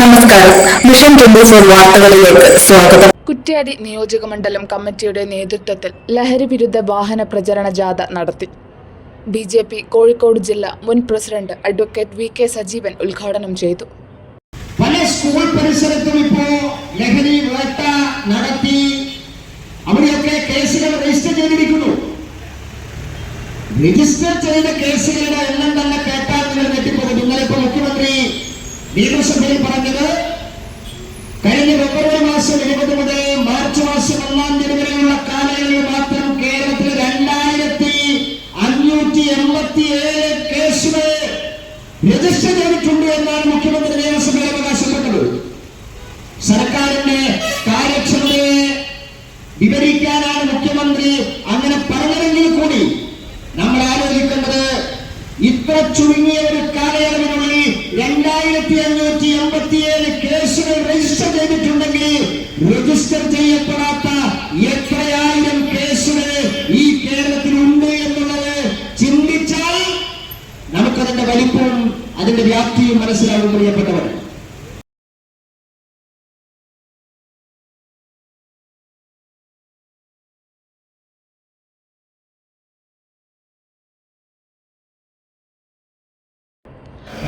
നമസ്കാരം. Mission twenty four വാർത്തകളിലേക്ക് സ്വാഗതം. കുറ്റ്യാടി നിയോജകമണ്ഡലം കമ്മിറ്റിയുടെ നേതൃത്വത്തിൽ ലഹരി വിരുദ്ധ വാഹന പ്രചരണ ജാഥ നടത്തി. ബി ജെ പി കോഴിക്കോട് ജില്ലാ മുൻ president advocate V K Sajeevan ഉദ്ഘാടനം ചെയ്തു. പല സ്കൂൾ പരിസരത്തും ഇപ്പോ ലഹരി വേട്ട നടത്തി. അവിടെയൊക്കെ കേസുകൾ രജിസ്റ്റർ ചെയ്തിരിക്കുന്നു. രജിസ്റ്റർ ചെയ്ത കേസുകളുടെ എണ്ണം തന്നെ കേട്ടാൽ നിങ്ങൾ ഞെട്ടിപ്പോകും നിങ്ങളിപ്പോ മുഖ്യമന്ത്രി നിയമസഭയിൽ പറഞ്ഞത് കഴിഞ്ഞ ഫെബ്രുവരി മാസം ഇരുപത് മുതൽ മാർച്ച് മാസം ഒന്നാം തീയതി വരെയുള്ള കാലയളവിൽ മാത്രം കേരളത്തിൽ രണ്ടായിരത്തി അഞ്ഞൂറ്റി എൺപത്തി ഏഴ് കേസുകൾ രജിസ്റ്റർ ചെയ്തിട്ടുണ്ട് എന്നാണ് മുഖ്യമന്ത്രി നിയമസഭയിൽ അവകാശപ്പെട്ടത്. സർക്കാരിന്റെ കാര്യക്ഷമതയെ വിവരിക്കാനാണ് മുഖ്യമന്ത്രി അങ്ങനെ പറഞ്ഞതെങ്കിൽ കൂടി നമ്മൾ ആലോചിക്കേണ്ടത് ഇത്ര ചുരുങ്ങിയ ഒരു കാലയളവിനുള്ളിൽ രണ്ടായിരത്തി അഞ്ഞൂറ്റി എൺപത്തിയേഴ് കേസുകൾ രജിസ്റ്റർ ചെയ്തിട്ടുണ്ടെങ്കിൽ രജിസ്റ്റർ ചെയ്യപ്പെടാത്ത എത്രയായിരം കേസുകൾ ഈ കേരളത്തിൽ ഉണ്ട് എന്നുള്ളത് ചിന്തിച്ചാൽ നമുക്കതിന്റെ വലിപ്പവും അതിന്റെ വ്യാപ്തിയും മനസ്സിലാവും പ്രിയപ്പെട്ടവർ.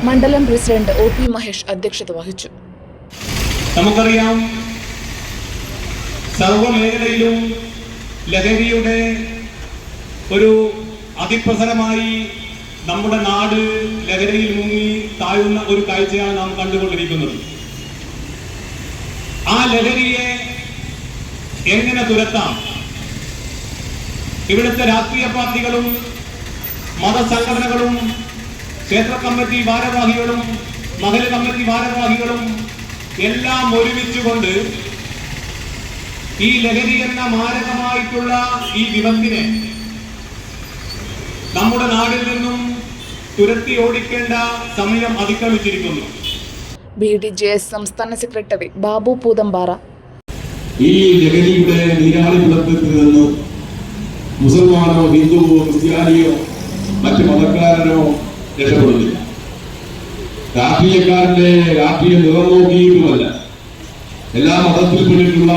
മണ്ഡലം പ്രസിഡന്റ് ഒ പി മഹേഷ് അധ്യക്ഷത വഹിച്ചു. നമുക്കറിയാം സർവമേഖലയിലും ലഹരിയുടെ ഒരു അതിപ്രസരമായി നമ്മുടെ നാട് ലഹരിയിൽ മുങ്ങി താഴുന്ന ഒരു കാഴ്ചയാണ് നാം കണ്ടുകൊണ്ടിരിക്കുന്നത്. ആ ലഹരിയെ എങ്ങനെ തുരത്താം? ഇവിടുത്തെ രാഷ്ട്രീയ പാർട്ടികളും മതസംഘടനകളും ക്ഷേത്ര കമ്മിറ്റി ഭാരവാഹികളും മഹൽ കമ്മിറ്റി ഭാരവാഹികളും എല്ലാം ഒരുമിച്ചുകൊണ്ട് ഈ ലഹരി എന്ന മാരകമായിട്ടുള്ള ഈ വിപത്തിനെ നമ്മുടെ നാടിൽ നിന്നും തുരത്തി ഓടിക്കേണ്ട സമയം അതിക്രമിച്ചിരിക്കുന്നു. ബി ഡി ജെ എസ് സംസ്ഥാന സെക്രട്ടറി ബാബു പൂതമ്പാറ. ഈ ലഹരിയുടെ നീരാളിക്കുളത്തിൽ നിന്ന് മുസൽമാനോ ഹിന്ദുവോ ക്രിസ്ത്യാനിയോ മറ്റ് മതക്കാരനോ രക്ഷപ്പെടുന്നില്ല രാഷ്ട്രീയക്കാരന്റെ രാഷ്ട്രീയ നിറം നോക്കിയിട്ടുമല്ല എല്ലാ മതത്തിൽപ്പെട്ടിട്ടുള്ള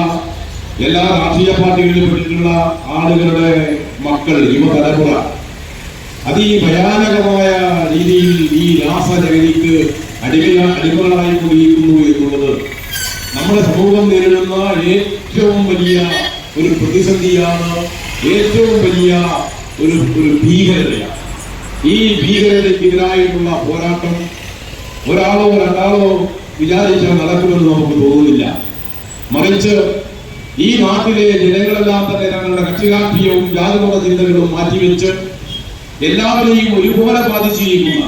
എല്ലാ രാഷ്ട്രീയ പാർട്ടികളിൽപ്പെട്ടിട്ടുള്ള ആളുകളുടെ മക്കൾ യുവതലമുറ. അതിഭയാനകമായ രീതിയിൽ ഈ രാസലഹരിക്ക് അടിമ അടിമകളായി കൊണ്ടിരിക്കുന്നു എന്നുള്ളത് നമ്മുടെ സമൂഹം നേരിടുന്ന ഏറ്റവും വലിയ ഒരു പ്രതിസന്ധിയാണ് ഏറ്റവും വലിയ ഒരു ഒരു ഭീകരതയാണ്. ഈ ഭീകരതയ്ക്കെതിരായിട്ടുള്ള പോരാട്ടം ഒരാളോ രണ്ടാളോ വിചാരിച്ചാൽ നടക്കുമെന്ന് നമുക്ക് തോന്നുന്നില്ല. മറിച്ച് ഈ നാട്ടിലെ ജനങ്ങളെല്ലാം തന്നെ തങ്ങളുടെ കക്ഷിരാഷ്ട്രീയവും ജാതിമത ചിന്തകളും മാറ്റിവെച്ച് എല്ലാവരെയും ഒരുപോലെ ബാധിച്ചിരിക്കുന്ന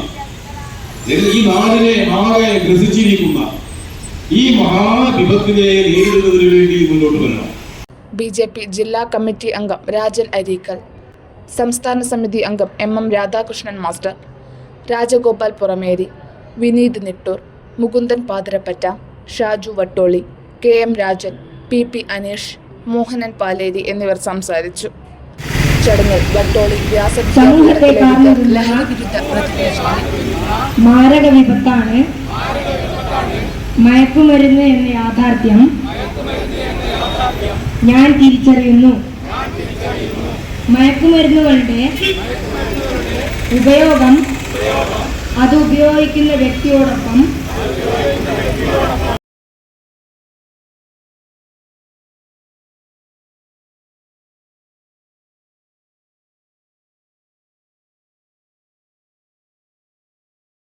ഈ നാടിനെ ആകെ ഗ്രസിച്ചിരിക്കുന്ന ഈ മഹാവിപത്തിനെ നേരിടുന്നതിന് വേണ്ടി മുന്നോട്ട് വരണം. ബി ജെ പി ജില്ലാ കമ്മിറ്റി അംഗം രാജൻ അരീക്കൽ. സംസ്ഥാന സമിതി അംഗം M M Radhakrishnan master Rajagopal Purameri Vineeth Nittoor Mukundan Pathirappatta Shaju Vattoli K M Rajan P P Aneesh Mohanan Paleri എന്നിവർ സംസാരിച്ചു. ചടങ്ങിൽ വട്ടോളി മാരക വിപത്താണ്. മയക്കുമരുന്ന് എന്ന യാഥാർത്ഥ്യം ഞാൻ തിരിച്ചറിയുന്നു. മയക്കുമരുന്നുകളുടെ ഉപയോഗം അത് ഉപയോഗിക്കുന്ന വ്യക്തിയോടൊപ്പം